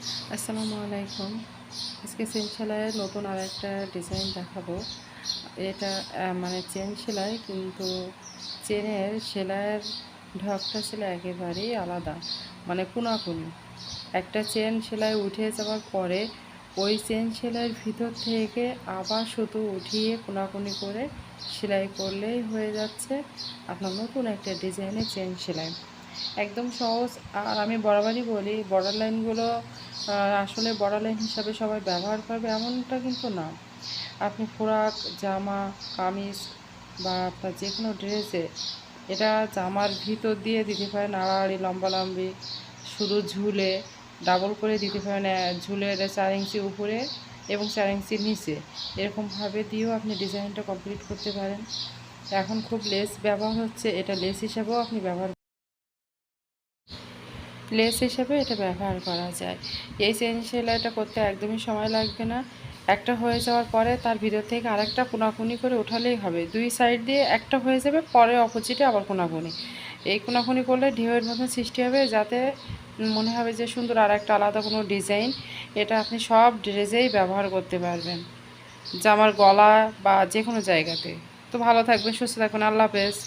আসসালামু আলাইকুম। আজকে চেন সেলাইয়ের নতুন আর একটা ডিজাইন দেখাবো। এটা মানে চেন সেলাই, কিন্তু চেনের সেলাইয়ের ঢকটা ছিল একেবারেই আলাদা মানে কোনাকুনি। একটা চেন সেলাই উঠে যাওয়ার পরে ওই চেন সেলাইয়ের ভিতর থেকে আবার শুধু উঠিয়ে কোনাকুনি করে সেলাই করলেই হয়ে যাচ্ছে আপনার নতুন একটা ডিজাইনের চেন সেলাই। একদম সহজ, আর আমি বরাবরই বলি বর্ডার লাইনগুলো আসলে বর্ডার লাইন হিসাবে সবাই ব্যবহার করবে এমনটা কিন্তু না। আপনি ফ্রক, জামা, কামিজ বা আপনার যে কোনো ড্রেসে এটা জামার ভিতর দিয়ে দিতে পারেন, আড়াআড়ি লম্বা লম্বি শুধু ঝুলে ডাবল করে দিতে পারেন ঝুলে এটা চার ইঞ্চি উপরে এবং চার ইঞ্চি নিচে। এরকমভাবে দিয়েও আপনি ডিজাইনটা কমপ্লিট করতে পারেন। এখন খুব লেস ব্যবহার হচ্ছে, এটা লেস হিসাবেও আপনি ব্যবহার লেস হিসেবে এটা ব্যবহার করা যায়। এই চেন সেলাইটা করতে একদমই সময় লাগবে না। একটা হয়ে যাওয়ার পরে তার ভিতর থেকে আরেকটা কোনাকুনি করে ওঠালেই হবে। দুই সাইড দিয়ে একটা হয়ে যাবে, পরে অপোজিটে আবার কোনাকুনি। এই কোনাকুনি করলে ঢেউয়ের মতন সৃষ্টি হবে যাতে মনে হবে যে সুন্দর আর একটা আলাদা কোনো ডিজাইন এটা আপনি সব ড্রেসেই ব্যবহার করতে পারবেন। জামার গলা বা যে কোনো জায়গাতে। তো ভালো থাকবেন, সুস্থ থাকবেন। আল্লাহ হাফেজ।